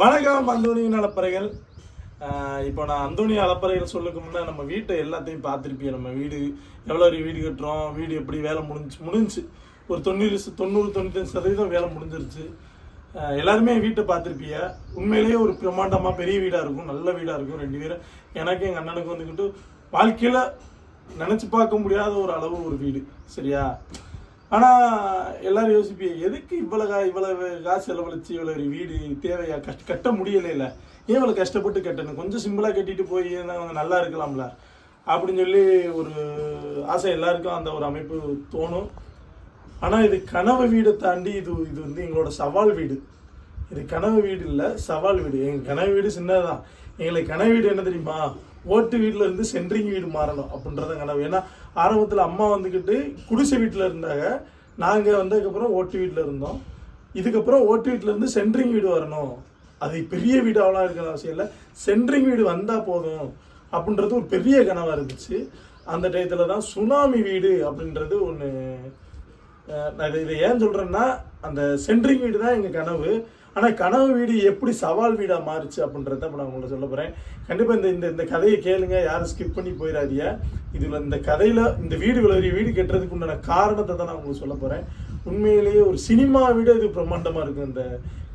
வணக்கம் அந்தோனியின் அலப்பறைகள். இப்போ நான் அந்தோணி அலப்பறைகள் சொல்லுக்கு முன்னே நம்ம வீட்டை எல்லாத்தையும் பார்த்துருப்பிய நம்ம வீடு எவ்வளோ ஒரு வீடு கட்டுறோம் வீடு எப்படி வேலை முடிஞ்சு முடிஞ்சு. ஒரு தொண்ணூறு தொண்ணூறு தொண்ணூத்தஞ்சு சதவீதம் வேலை முடிஞ்சிருச்சு. எல்லாருமே வீட்டை பார்த்துருப்பிய உண்மையிலேயே ஒரு பிரம்மாண்டமாக பெரிய வீடாக இருக்கும் நல்ல வீடாக இருக்கும் ரெண்டு பேரும். எனக்கு எங்கள் அண்ணனுக்கு வந்துக்கிட்டு வாழ்க்கையில் நினச்சி பார்க்க முடியாத ஒரு அளவு ஒரு வீடு. சரியா? ஆனால் எல்லாரும் யோசிப்பீங்க எதுக்கு இவ்வளோ கா இவ்வளவு காசு செலவழிச்சு இவ்வளோ ஒரு வீடு தேவையா? கஷ்ட கட்ட முடியலையில ஏன் இவ்வளோ கஷ்டப்பட்டு கட்டணும்? கொஞ்சம் சிம்பிளாக கட்டிட்டு போய் நாங்கள் நல்லா இருக்கலாம்ல. அப்படின்னு சொல்லி ஒரு ஆசை எல்லாருக்கும் அந்த ஒரு அமைப்பு தோணும். ஆனால் இது கனவு வீடை தாண்டி இது இது வந்து எங்களோட சவால் வீடு. இது கனவு வீடு இல்லை சவால் வீடு. எங்கள் கனவு வீடு சின்னதுதான். எங்களுக்கு கனவு வீடு என்ன தெரியுமா? ஓட்டு வீட்டில் இருந்து சென்ட்ரிங் வீடு மாறணும் அப்படின்றத கனவு. ஏன்னா ஆரம்பத்தில் அம்மா வந்துக்கிட்டு குடிசை வீட்டில் இருந்தாங்க. நாங்கள் வந்ததுக்கப்புறம் ஓட்டு வீட்டில் இருந்தோம். இதுக்கப்புறம் ஓட்டு வீட்டில் இருந்து சென்ட்ரிங் வீடு வரணும். அது பெரிய வீடு அவ்வளோ இருக்கிற அவசியம் இல்லை. சென்ட்ரிங் வீடு வந்தால் போதும் அப்படின்றது ஒரு பெரிய கனவாக இருந்துச்சு. அந்த டயத்தில் தான் சுனாமி வீடு அப்படின்றது ஒன்று நான் இதை இதை ஏன் சொல்கிறேன்னா அந்த சென்ட்ரிங் வீடு தான் எங்கள் கனவு. ஆனால் கனவு வீடு எப்படி சவால் வீடாக மாறுச்சு அப்படின்றத நான் உங்களுக்கு சொல்ல போகிறேன் கண்டிப்பாக இந்த இந்த இந்த கதையை கேளுங்க. யாரும் ஸ்கிப் பண்ணி போயிடாதீங்க. இதில் இந்த கதையில் இந்த வீடு விளையாடி வீடு கட்டுறதுக்கு உண்டான காரணத்தை தான் நான் உங்களுக்கு சொல்ல போகிறேன் உண்மையிலேயே ஒரு சினிமா விட இது பிரம்மாண்டமாக இருக்குது இந்த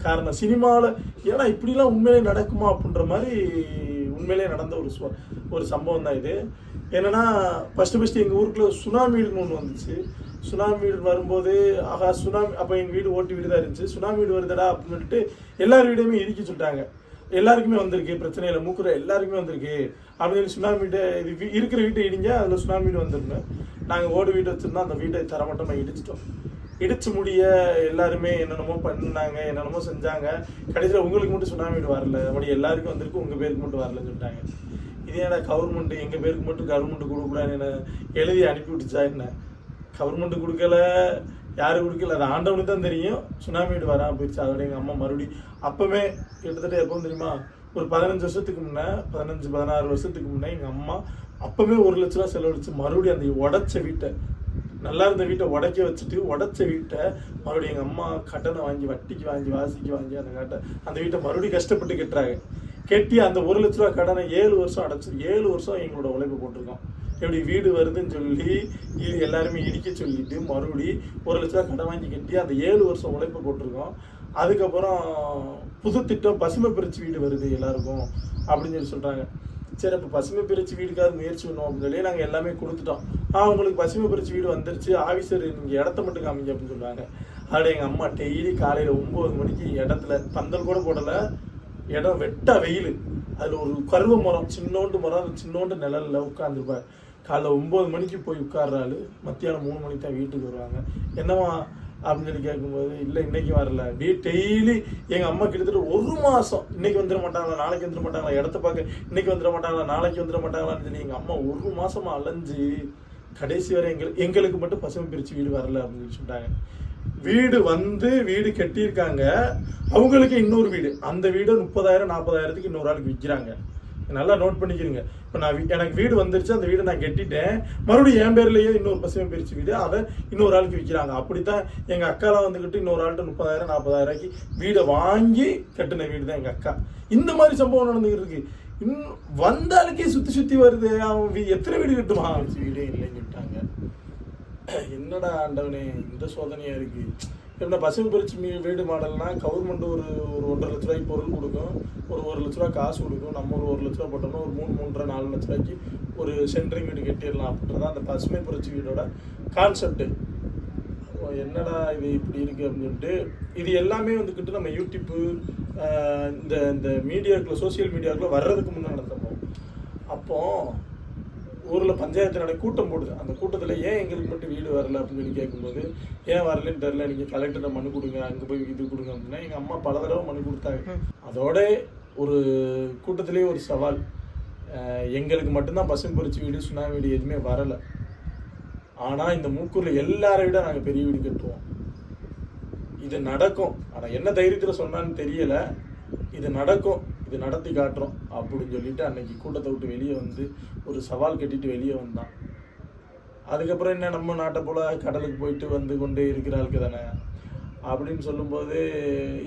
காரணம் சினிமாவில் ஏன்னா இப்படிலாம் உண்மையிலே நடக்குமா அப்படின்ற மாதிரி உண்மையிலே நடந்த ஒரு ஒரு சம்பவம் தான் இது. என்னென்னா ஃபஸ்ட்டு ஃபஸ்ட்டு எங்கள் ஊருக்குள்ள சுனாமி வீடுன்னு ஒன்று வந்துச்சு. சுனாமி வீடு வரும்போது ஆகா சுனாமி அப்போ எங்கள் வீடு ஓட்டு வீடு தான் இருந்துச்சு. சுனாமி வீடு வருதடா அப்படின்னு சொல்லிட்டு எல்லார் வீடையுமே இடிக்க சொல்லிட்டாங்க. எல்லாருக்குமே வந்திருக்கு பிரச்சனை இல்லை மூக்குற எல்லாருக்குமே வந்திருக்கு. அப்படின்னு சுனாமி வீட்டை இது இருக்கிற வீட்டை இடிங்க அதில் சுனாமி வீடு வந்துருந்தோம் நாங்கள் ஓடு வீடு வச்சுருந்தோம் அந்த வீட்டை தரமட்டமாக இடிச்சிட்டோம். இடிச்சு முடிய எல்லாருமே என்னென்னமோ பண்ணாங்க என்னென்னமோ செஞ்சாங்க. கடைசியில் உங்களுக்கு மட்டும் சுனாமி வீடு வரல. அப்படி எல்லாருக்கும் வந்திருக்கு உங்கள் பேருக்கு மட்டும் வரலன்னு சொல்லிட்டாங்க. இதே ஏன்னா கவர்மெண்ட் எங்கள் பேருக்கு மட்டும் கவர்மெண்ட் கொடுக்கூடாது என்ன எழுதி அனுப்பி விட்டுச்சா என்ன? கவர்மெண்ட்டு கொடுக்கல யாரும் கொடுக்கல. அது ஆண்டவனுக்கு தான் தெரியும். சுனாமி வீடு போயிடுச்சு அதோட எங்கள் அம்மா மறுபடியும் அப்போவே கிட்டத்தட்ட எப்பவும் தெரியுமா ஒரு பதினஞ்சு வருஷத்துக்கு முன்னே பதினஞ்சு பதினாறு வருஷத்துக்கு முன்னே எங்கள் அம்மா அப்போவே ஒரு லட்ச ரூபா செலவழிச்சு மறுபடியும் அந்த உடைச்ச வீட்டை நல்லா இருந்த வீட்டை உடைக்க வச்சுட்டு உடைச்ச வீட்டை மறுபடியும் எங்கள் அம்மா கடனை வாங்கி வட்டிக்கு வாங்கி வாசிக்கு வாங்கி அந்த கட்டை அந்த வீட்டை மறுபடியும் கஷ்டப்பட்டு கட்டுறாங்க. கட்டி அந்த ஒரு லட்ச ரூபா கடனை ஏழு வருஷம் அடைச்சி ஏழு வருஷம் எங்களோட உழைப்பு போட்டிருக்கோம். எப்படி வீடு வருதுன்னு சொல்லி இது எல்லாருமே இடிக்க சொல்லிட்டு மறுபடி ஒரு லட்ச ரூபா கடன் வாங்கி கட்டி அந்த ஏழு வருஷம் உழைப்பு போட்டிருக்கோம். அதுக்கப்புறம் புது திட்டம் பசுமை பிரிச்சு வீடு வருது எல்லாருக்கும் அப்படின்னு சொல்லி சொல்கிறாங்க சரி அப்போ பசுமை பிரிச்சு வீடுக்காவது முயற்சி பண்ணுவோம் அப்படின்னு சொல்லி நாங்கள் எல்லாமே கொடுத்துட்டோம். ஆ உங்களுக்கு பசுமை பிரிச்சு வீடு வந்துருச்சு ஆஃபீஸர் நீங்கள் இடத்த மட்டும் காமிங்க அப்படின்னு சொல்லுவாங்க அதில் எங்கள் அம்மா டெய்லி காலையில் ஒம்பது மணிக்கு இடத்துல பந்தல் கூட போடலை. இடம் வெட்ட வெயில். அதில் ஒரு கருவ மரம் சின்னோண்டு மரம் சின்னோண்டு நிழலில் உட்காந்துருப்பார் காலைல ஒம்பது மணிக்கு போய் உட்கார்றாரு மத்தியானம் மூணு மணிக்கு தான் வீட்டுக்கு வருவாங்க. என்னவா அப்படின்னு சொல்லி கேட்கும்போது இல்லை இன்னைக்கு வரல. அப்படியே டெய்லி எங்கள் அம்மா கிட்டத்தட்ட ஒரு மாதம் இன்னைக்கு வந்துட மாட்டாங்களா? நாளைக்கு வந்துட மாட்டாங்களா? இடத்த பார்க்க இன்னைக்கு வந்துட மாட்டாங்களா? நாளைக்கு வந்துட மாட்டாங்களான்னு சொல்லி எங்கள் அம்மா ஒரு மாதமாக அலைஞ்சு கடைசி வரை எங்கள் எங்களுக்கு மட்டும் பசுமை பிரித்து வீடு வரல. அப்படின்னு சொல்லி சொல்லிட்டாங்க. வீடு வந்து வீடு கட்டியிருக்காங்க. அவங்களுக்கு இன்னொரு வீடு. அந்த வீடு முப்பதாயிரம் நாற்பதாயிரத்துக்கு இன்னொரு ஆளுக்கு விற்கிறாங்க. நல்லா நோட் பண்ணிக்கிறீங்க. இப்போ நான் வீ- எனக்கு வீடு வந்துருச்சு அந்த வீடை நான் கட்டிட்டேன். மறுபடியும் என் பேர்லேயே இன்னொரு பசுமை பிரிச்சு வீடு அதை இன்னொரு ஆளுக்கு விற்கிறாங்க அப்படித்தான் எங்கள் அக்காலாம் வந்துக்கிட்டு இன்னொரு ஆள்கிட்ட முப்பதாயிரம் நாற்பதாயிரூவாய்க்கு வீடை வாங்கி கட்டின வீடு தான் எங்கள் அக்கா. இந்த மாதிரி சம்பவம் நடந்துகிட்டு இருக்கு. இன்னும் வந்தாலுக்கே சுற்றி சுற்றி வருது. அவன் வீ- எத்தனை வீடு கட்டுவான்? வீடே இல்லைன்னு சொல்லிட்டாங்க என்னடா ஆண்டவனே இந்த சோதனையாக இருக்குது என்ன பசுமை பிரிச்சு மீ- வீடு மாடல்னா கவர்மெண்ட் ஒரு ஒரு ஒன்றரை லட்ச ரூபாய்க்கு பொருள் கொடுக்கும். ஒரு ஒரு லட்ச ரூபா காசு கொடுக்கும். நம்ம ஒரு ஒரு லட்ச ரூபா போட்டோம்னா ஒரு மூணு மூன்றரை நாலு லட்ச ரூபாய்க்கு ஒரு சென்ட்ரிங் வீடு கட்டிடலாம் அப்படின்றதான் அந்த பசுமை புரட்சி வீடோட கான்செப்ட் என்னடா இது இப்படி இருக்குது அப்படின்ட்டு இது எல்லாமே வந்துக்கிட்டு நம்ம யூடியூப்பு இந்த இந்த மீடியாக்குள்ள சோஷியல் மீடியாக்குள்ள வர்றதுக்கு முன்னே நடத்தணும். அப்போது ஊரில் பஞ்சாயத்து நட கூட்டம் போடுது. அந்த கூட்டத்தில் ஏன் எங்களுக்கு மட்டும் வீடு வரல அப்படின்னு சொல்லி கேட்கும்போது ஏன் வரலன்னு தெரில நீங்கள் கலெக்டர்கிட்ட மனு கொடுங்க அங்கே போய் இது கொடுங்க அப்படின்னா எங்கள் அம்மா பல தடவை மனு கொடுத்தாங்க. அதோட ஒரு கூட்டத்திலேயே ஒரு சவால். எங்களுக்கு மட்டும்தான் பசும் பொறிச்சு வீடு சுனாமி வீடு எதுவுமே வரலை. ஆனால் இந்த மூக்கூரில் எல்லாரை விட நாங்கள் பெரிய வீடு கட்டுவோம். இது நடக்கும். ஆனால் என்ன தைரியத்தில் சொன்னான்னு தெரியல. இது நடக்கும். இது நடத்தி காட்டுறோம் அப்படின்னு சொல்லிட்டு அன்னைக்கு கூட்டத்தை விட்டு வெளியே வந்து ஒரு சவால் கட்டிட்டு வெளியே வந்தான். அதுக்கப்புறம் என்ன நம்ம நாட்டை போல கடலுக்கு போயிட்டு வந்து கொண்டே இருக்கிற ஆளுக்கு தானே? அப்படின்னு சொல்லும்போது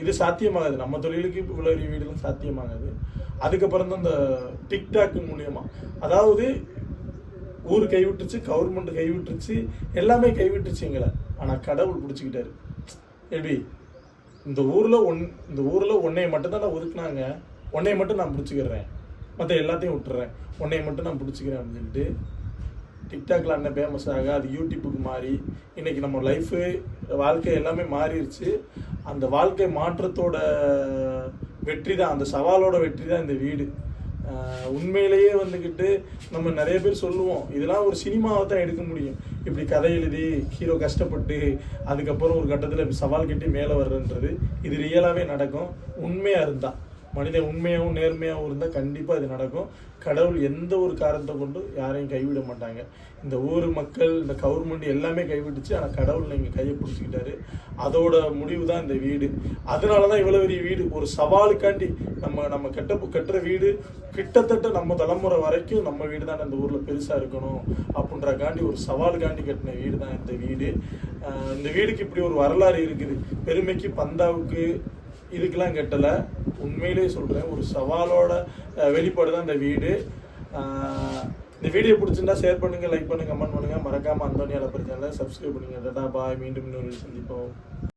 இது சாத்தியமாகாது. நம்ம தொழிலுக்கு இப்போ இவ்வளோ பெரிய வீடுலாம் சாத்தியமாகாது. அதுக்கப்புறம் தான் இந்த டிக்டாக் மூலியமா. அதாவது ஊர் கைவிட்டுச்சு கவர்மெண்ட் கைவிட்டுருச்சு எல்லாமே கைவிட்டுச்சு எங்களை. ஆனால் கடவுள் பிடிச்சிக்கிட்டாரு. எப்படி இந்த ஊரில் ஒன் இந்த ஊரில் ஒன்றையை மட்டும்தான் ஒதுக்குனாங்க. உன்னைய மட்டும் நான் பிடிச்சிக்கிறேன். மற்ற எல்லாத்தையும் விட்டுறேன். உன்னைய மட்டும் நான் பிடிச்சிக்கிறேன் அப்படின்னு சொல்லிட்டு டிக்டாக்ல அண்ணன் ஃபேமஸ் ஆக அது யூடியூப்புக்கு மாறி இன்னைக்கு நம்ம லைஃபு வாழ்க்கை எல்லாமே மாறிடுச்சு. அந்த வாழ்க்கை மாற்றத்தோட வெற்றி தான் அந்த சவாலோட வெற்றி தான் இந்த வீடு. உண்மையிலேயே வந்துக்கிட்டு நம்ம நிறைய பேர் சொல்லுவோம் இதெல்லாம் ஒரு சினிமாவை தான் எடுக்க முடியும். இப்படி கதை எழுதி ஹீரோ கஷ்டப்பட்டு அதுக்கப்புறம் ஒரு கட்டத்தில் சவால் கட்டி மேலே வர்றன்றது இது ரியலாகவே நடக்கும் உண்மையாக இருந்தால் மனிதன் உண்மையாகவும் நேர்மையாகவும் இருந்தால் கண்டிப்பாக இது நடக்கும். கடவுள் எந்த ஒரு காரணத்தை கொண்டு யாரையும் கைவிட மாட்டாங்க. இந்த ஊர் மக்கள் இந்த கவர்மெண்ட் எல்லாமே கைவிட்டுச்சு. ஆனால் கடவுள் நீங்கள் கையை பிடிச்சிக்கிட்டாரு. அதோட முடிவு தான் இந்த வீடு. அதனால தான் இவ்வளோ பெரிய வீடு. ஒரு சவாலுக்காண்டி நம்ம நம்ம கெட்ட கட்டுற வீடு கிட்டத்தட்ட நம்ம தலைமுறை வரைக்கும் நம்ம வீடு தான் இந்த ஊரில் பெருசாக இருக்கணும் அப்படின்றக்காண்டி ஒரு சவாலுக்காண்டி கட்டின வீடு தான் இந்த வீடு. இந்த வீடுக்கு இப்படி ஒரு வரலாறு இருக்குது. பெருமைக்கு பந்தாவுக்கு இதுக்கெல்லாம் கட்டலை. உண்மையிலேயே சொல்கிறேன் ஒரு சவாலோட வெளிப்பாடு தான் இந்த வீடு. இந்த வீடியோ பிடிச்சிருந்தா ஷேர் பண்ணுங்கள் லைக் பண்ணுங்க கமெண்ட் பண்ணுங்க. மறக்காமல் அந்தோனியால பிரச்சனை சப்ஸ்கிரைப் பண்ணுங்கள் டாடா பாய் மீண்டும் இன்னொரு சந்திப்போம்.